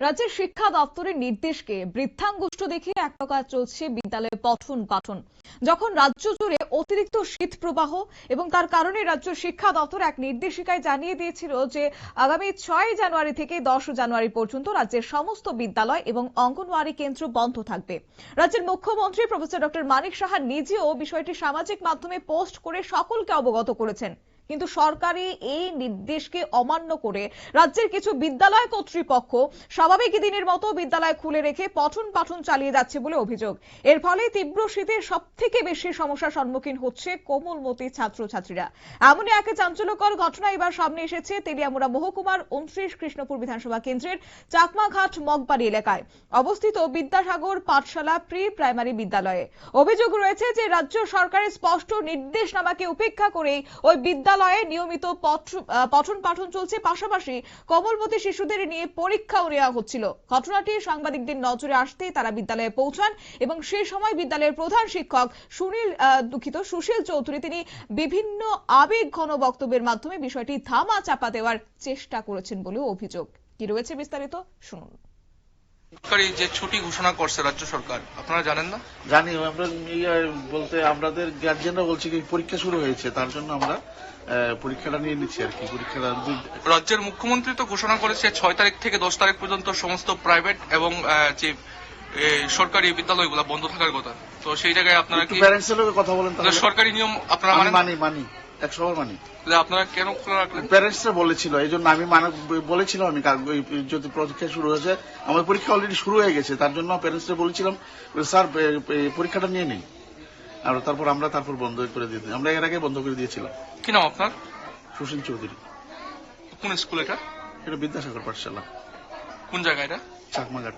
রাজ্যের শিক্ষা দপ্তরের নির্দেশকে বৃদ্ধাঙ্গুষ্ঠ দেখে এক প্রকার চলছে বিদ্যালয়ে পঠন পাঠন। যখন রাজ্য জুড়ে অতিরিক্ত শীত প্রবাহ এবং তার কারণে রাজ্য শিক্ষা দপ্তর এক নির্দেশিকায় জানিয়ে দিয়েছিল যে, আগামী ছয় জানুয়ারি থেকে দশ জানুয়ারি পর্যন্ত রাজ্যের সমস্ত বিদ্যালয় এবং অঙ্গনওয়াড়ি কেন্দ্র বন্ধ থাকবে। রাজ্যের মুখ্যমন্ত্রী প্রফেসর ডক্টর মানিক সাহা নিজেও বিষয়টি সামাজিক মাধ্যমে পোস্ট করে সকলকে অবগত করেছেন। কিন্তু সরকারি এই নির্দেশকে অমান্য করে রাজ্যের কিছু বিদ্যালয় কর্তৃপক্ষ স্বাভাবিক দিনের মতো বিদ্যালয় খুলে রেখে পঠন পাঠন চালিয়ে যাচ্ছে বলে অভিযোগ। এর ফলে তীব্র শীতে সব থেকে বেশি সমস্যার সম্মুখীন হচ্ছে কোমলমতি ছাত্রছাত্রীরা। এমনই এক চাঞ্চল্যকর ঘটনা এবার সামনে এসেছে তেলিয়ামুড়া মহকুমার উনত্রিশ কৃষ্ণপুর বিধানসভা কেন্দ্রের চাকমাঘাট মগবাড়ি এলাকায়। অবস্থিত বিদ্যাসাগর পাঠশালা প্রি প্রাইমারি বিদ্যালয়ে। অভিযোগ রয়েছে যে রাজ্য সরকারের স্পষ্ট নির্দেশনামাকে উপেক্ষা করেই ওই বিদ্যালয়ে নিয়মিত পঠন পাঠন চলছে। পাশাপাশি কোমলমতি শিশুদের নিয়ে পরীক্ষাও নেওয়া হচ্ছিল। ঘটনাটি সাংবাদিকদের নজরে আসতেই তারা বিদ্যালয়ে পৌঁছান এবং সেই সময় বিদ্যালয়ের প্রধান শিক্ষক সুনীল দুঃখিত, সুশীল চৌধুরী তিনি বিভিন্ন আবেগ ঘন বক্তব্যের মাধ্যমে বিষয়টি ধামা চাপা দেওয়ার চেষ্টা করেছেন বলেও অভিযোগ। কি রয়েছে বিস্তারিত, শুনুন। যে ছুটি ঘোষণা করছে রাজ্য সরকার আপনারা জানেন না? জানি আমরা ইয়ে বলতে আমাদের গার্জেনরা বলছে কি পরীক্ষা শুরু হয়েছে তার জন্য আমরা পরীক্ষাটা নিয়ে নিচ্ছি আর কি পরীক্ষাটা রাজ্যের মুখ্যমন্ত্রী তো ঘোষণা করেছে ছয় তারিখ থেকে দশ তারিখ পর্যন্ত সমস্ত প্রাইভেট এবং যে সরকারি বিদ্যালয়গুলো বন্ধ থাকার কথা। তো সেই জায়গায় আপনারা কি কথা বলেন সরকারি নিয়ম আপনারা মানি মানি। একশো বার মানি। তাহলে আপনারা কেন খোলা রাখলেন? প্যারেন্টসরা বলেছিল এই জন্য আমি মানে বলেছিলাম আমি যদি পরীক্ষা শুরু হয়েছে আমার পরীক্ষা অলরেডি শুরু হয়ে গেছে তার জন্য প্যারেন্টসরা বলেছিলাম স্যার পরীক্ষাটা নিয়ে নেই। আর তারপর আমরা তারপর বন্ধ করে দিয়ে আমরা এর আগে বন্ধ করে দিয়েছিলাম। কি নাম আপনার? সুশীল চৌধুরী। কোন স্কুল এটা? এটা বিদ্যাসাগর পাঠশালা। কোন জায়গা এটা? চাকমাঘাট।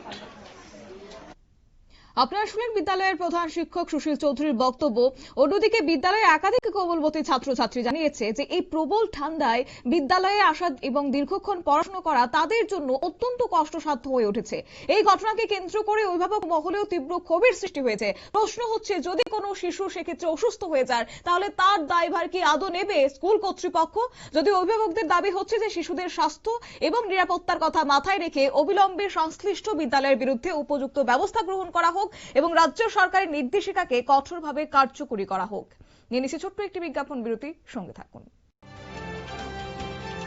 আপনারা শুনলেন বিদ্যালয়ের প্রধান শিক্ষক সুশীল চৌধুরীর বক্তব্য অন্যদিকে বিদ্যালয়ে একাধিক কোমলবতী ছাত্রছাত্রী জানিয়েছে যে এই প্রবল ঠান্ডায় বিদ্যালয়ে আসা এবং দীর্ঘক্ষণ পড়াশোনা করা তাদের জন্য অত্যন্ত কষ্টসাধ্য হয়ে উঠেছে। এই ঘটনাকে কেন্দ্র করে অভিভাবক মহলেও তীব্র ক্ষোভের সৃষ্টি হয়েছে। প্রশ্ন হচ্ছে, যদি কোনো শিশু সেক্ষেত্রে অসুস্থ হয়ে যায়, তাহলে তার দায়ভার কি আদৌ নেবে স্কুল কর্তৃপক্ষ? যদি অভিভাবকদের দাবি হচ্ছে যে শিশুদের স্বাস্থ্য এবং নিরাপত্তার কথা মাথায় রেখে অবিলম্বে সংশ্লিষ্ট বিদ্যালয়ের বিরুদ্ধে উপযুক্ত ব্যবস্থা গ্রহণ করা হোক এবং রাজ্য সরকারের নির্দেশিকাকে কঠোরভাবে কার্যকরী করা হোক। নিয়ে নিচ্ছে ছোট্ট একটি বিজ্ঞাপন বিরতি, সঙ্গে থাকুন।